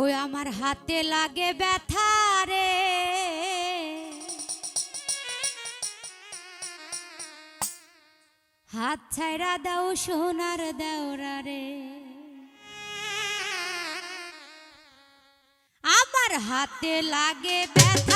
ওই আমার হাতে লাগে ব্যথা রে। হাত ছাইরা দাও, সোনার দেওরা রে। আমার হাতে লাগে ব্যথা